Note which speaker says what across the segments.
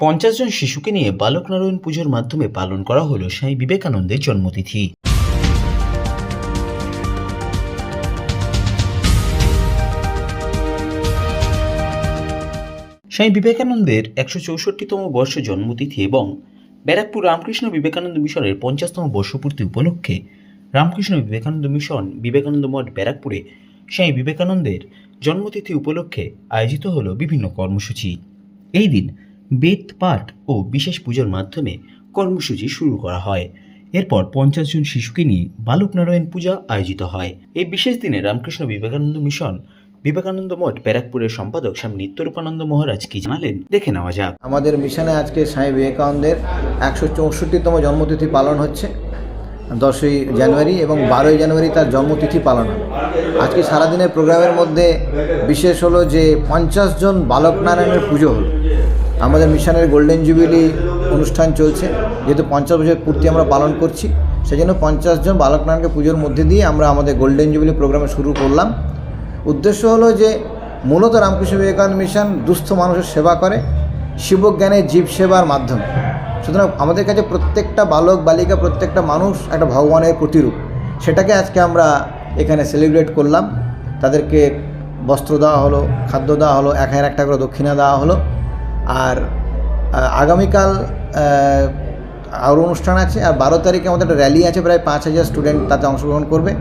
Speaker 1: পঞ্চাশ জন শিশুকে নিয়ে বালক নারায়ণ পুজোর মাধ্যমে পালন করা হলো স্বামী বিবেকানন্দের জন্মতিথি। স্বামী বিবেকানন্দের একশো চৌষট্টিতম বর্ষ জন্মতিথি এবং ব্যারাকপুর রামকৃষ্ণ বিবেকানন্দ মিশনের পঞ্চাশতম বর্ষপূর্তি উপলক্ষে রামকৃষ্ণ বিবেকানন্দ মিশন, বিবেকানন্দ মঠ ব্যারাকপুরে স্বামী বিবেকানন্দের জন্মতিথি উপলক্ষে আয়োজিত হলো বিভিন্ন কর্মসূচি। এই দিন বেদ পাঠ ও বিশেষ পুজোর মাধ্যমে কর্মসূচি শুরু করা হয়। এরপর পঞ্চাশ জন শিশুকে নিয়ে বালক নারায়ণ পূজা আয়োজিত হয়। এই বিশেষ দিনে রামকৃষ্ণ বিবেকানন্দ মিশন, বিবেকানন্দ মঠ, ব্যারাকপুরের সম্পাদক স্বামী নিত্যরূপানন্দ মহারাজ কি জানালেন, দেখে নেওয়া যাক।
Speaker 2: আমাদের মিশনে আজকে স্বামী বিবেকানন্দের একশো চৌষট্টিতম জন্মতিথি পালন হচ্ছে, দশই জানুয়ারি এবং বারোই জানুয়ারি তার জন্মতিথি পালন হবে আজকে সারাদিনের প্রোগ্রামের মধ্যে বিশেষ হলো যে পঞ্চাশ জন বালক নারায়ণের পুজো হলো। আমাদের মিশনের গোল্ডেন জুবিলি অনুষ্ঠান চলছে, যেহেতু পঞ্চাশ বছর পূর্তি আমরা পালন করছি সেই জন্য পঞ্চাশ জন বালক নারায়ণকে পুজোর মধ্যে দিয়ে আমরা আমাদের গোল্ডেন জুবিলি প্রোগ্রামে শুরু করলাম। উদ্দেশ্য হলো যে, মূলত রামকৃষ্ণ বিবেকানন্দ মিশন দুস্থ মানুষের সেবা করে শিবজ্ঞানের জীব সেবার মাধ্যমে। সুতরাং আমাদের কাছে প্রত্যেকটা বালক, বালিকা, প্রত্যেকটা মানুষ একটা ভগবানের প্রতিরূপ। সেটাকে আজকে আমরা এখানে সেলিব্রেট করলাম। তাদেরকে বস্ত্র দেওয়া হলো, খাদ্য দেওয়া হলো, এক হাজার একটা করে দক্ষিণা দেওয়া হলো। আর আগামীকাল আরও অনুষ্ঠান আছে, আর বারো তারিখে আমাদের একটা র্যালি আছে, প্রায় পাঁচ হাজার স্টুডেন্ট তাতে অংশগ্রহণ করবে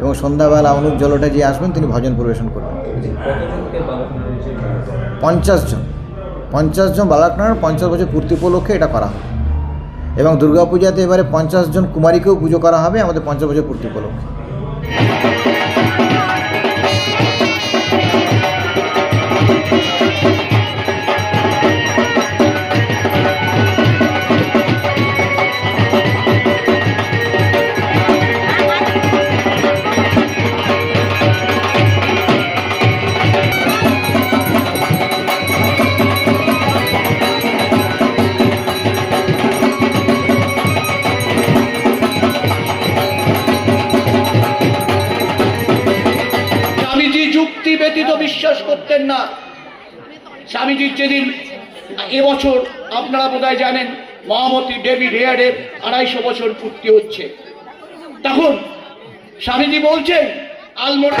Speaker 2: এবং সন্ধ্যাবেলা অনুপ জলটা যে আসবেন, তিনি ভজন পরিবেশন করবেন। পঞ্চাশ জন। পঞ্চাশ জন বালকনার, পঞ্চাশ বছর পূর্তি উপলক্ষে এটা করা হবে। এবং দুর্গাপূজাতে এবারে পঞ্চাশ জন কুমারীকেও পুজো করা হবে, আমাদের পঞ্চাশ বছর পূর্তি উপলক্ষে।
Speaker 3: যুক্তি ব্যতীত বিশ্বাস করতেন না। স্বামীজির যেদিন এবছর আপনারা বোধহয় জানেন, মহামতি ডেভিড হেয়ারের আড়াইশো বছর পূর্তি হচ্ছে। তখন স্বামীজি বলছেন, আলমোড়া